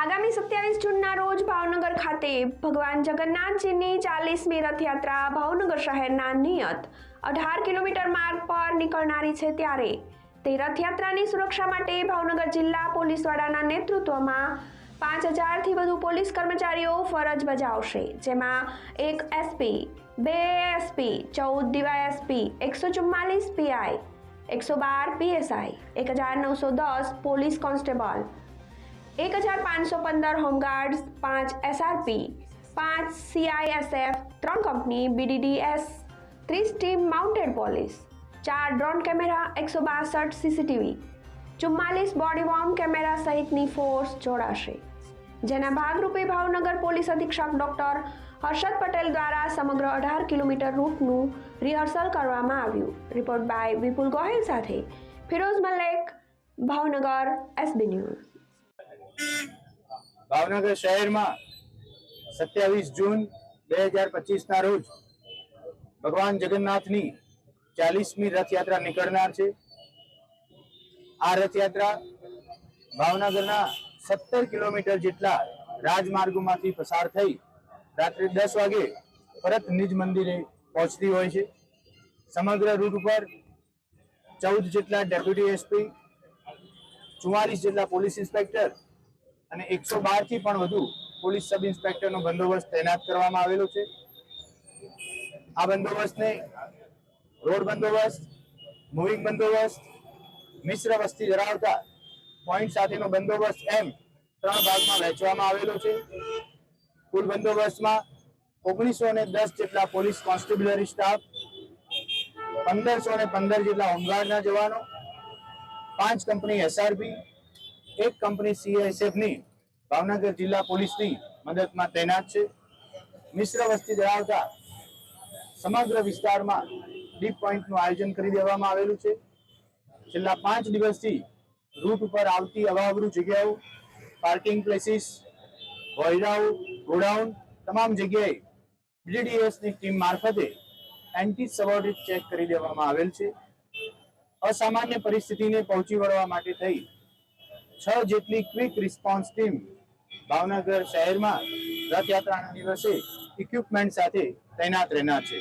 આગામી સત્યાવીસ જૂનના રોજ ભાવનગર ખાતે ભગવાન જગન્નાથજીની ચાલીસમી રથયાત્રા ભાવનગર શહેરના નિયત અઢાર કિલોમીટર માર્ગ પર નીકળનારી છે ત્યારે. તે રથયાત્રાની સુરક્ષા માટે ભાવનગર જિલ્લા પોલીસ વડાના નેતૃત્વમાં પાંચ હજારથી વધુ પોલીસ કર્મચારીઓ ફરજ બજાવશે, જેમાં એક એસપી, બે એસપી, ચૌદ ડીવાયએસપી એકસો ચુમ્માલીસ પીઆઈ, એકસો બાર પીએસઆઈ, એક હજાર નવસો દસ પોલીસ કોન્સ્ટેબલ એક હજાર પાંચસો પંદર હોમગાર્ડ્સ પાંચ એસઆરપી પાંચ સીઆઈએસએફ ત્રણ કંપની બીડીડીએસ ત્રીસ ટીમ માઉન્ટેડ પોલીસ ચાર ડ્રોન કેમેરા એકસો બાસઠ સીસીટીવી ચુમ્માલીસ બોડી વોર્મ કેમેરા સહિતની ફોર્સ જોડાશે જેના ભાગરૂપે ભાવનગર પોલીસ અધિક્ષક ડોક્ટર હર્ષદ પટેલ દ્વારા સમગ્ર અઢાર કિલોમીટર રૂટનું રિહર્સલ કરવામાં આવ્યું. રિપોર્ટ બાય વિપુલ ગોહિલ સાથે ફિરોઝ મલેક ભાવનગર એસબી ન્યૂઝ ભાવનગર શહેરમાં સત્યાવીસ જૂન બે હજાર પચીસના રોજ ભગવાન જગન્નાથની ચાલીસમી રથયાત્રા નીકળનાર છે. આ રથયાત્રા ભાવનગરના સત્તર કિલોમીટર જેટલા રાજમાર્ગોમાંથી પસાર થઈ રાત્રે દસ વાગે પરત નિજ મંદિરે પહોંચતી હોય છે. સમગ્ર રૂટ ઉપર ચૌદ જેટલા ડેપ્યુટી એસપી ચુમ્માલીસ જેટલા પોલીસ ઇન્સ્પેક્ટર અને એકસો બારથી પણ વધુ પોલીસ સબ ઇન્સ્પેક્ટરનો બંદોબસ્ત તૈનાત કરવામાં આવેલો છે. આ બંદોબસ્તને રોડ બંદોબસ્ત, મૂવિંગ બંદોબસ્ત, મિશ્ર વસ્તી ધરાવતા પોઈન્ટ સાથેનો બંદોબસ્ત એમ ત્રણ ભાગમાં વહેંચવામાં આવેલો છે. કુલ બંદોબસ્તમાં ઓગણીસો ને દસ જેટલા પોલીસ કોન્સ્ટેબ્યુલરી સ્ટાફ, પંદરસો ને પંદર જેટલા હોમગાર્ડના જવાનો, પાંચ કંપની એસઆરપી એક કંપની સીએસએફની ભાવનગર જિલ્લા પોલીસની મદદમાં તૈનાત છે. મિશ્ર વસ્તી ધરાવતા સમગ્ર વિસ્તારમાં ડીપ પોઈન્ટનું આયોજન કરી દેવામાં આવેલું છે. છેલ્લા પાંચ દિવસથી રૂટ ઉપર આવતી અવાવરૂ જગ્યાઓ, પાર્કિંગ પ્લેસીસ વોયરાઓ ગોડાઉન તમામ જગ્યાએ BDDS ની ટીમ મારફતે એન્ટી સબોર્ડિટ ચેક કરી દેવામાં આવેલ છે. અસામાન્ય પરિસ્થિતિને પહોંચી વળવા માટે થઈ છ જેટલી ક્વિક રિસ્પોન્સ ટીમ ભાવનગર શહેરમાં રથયાત્રાના દિવસે ઇક્વિપમેન્ટ સાથે તૈનાત રહેનાર છે.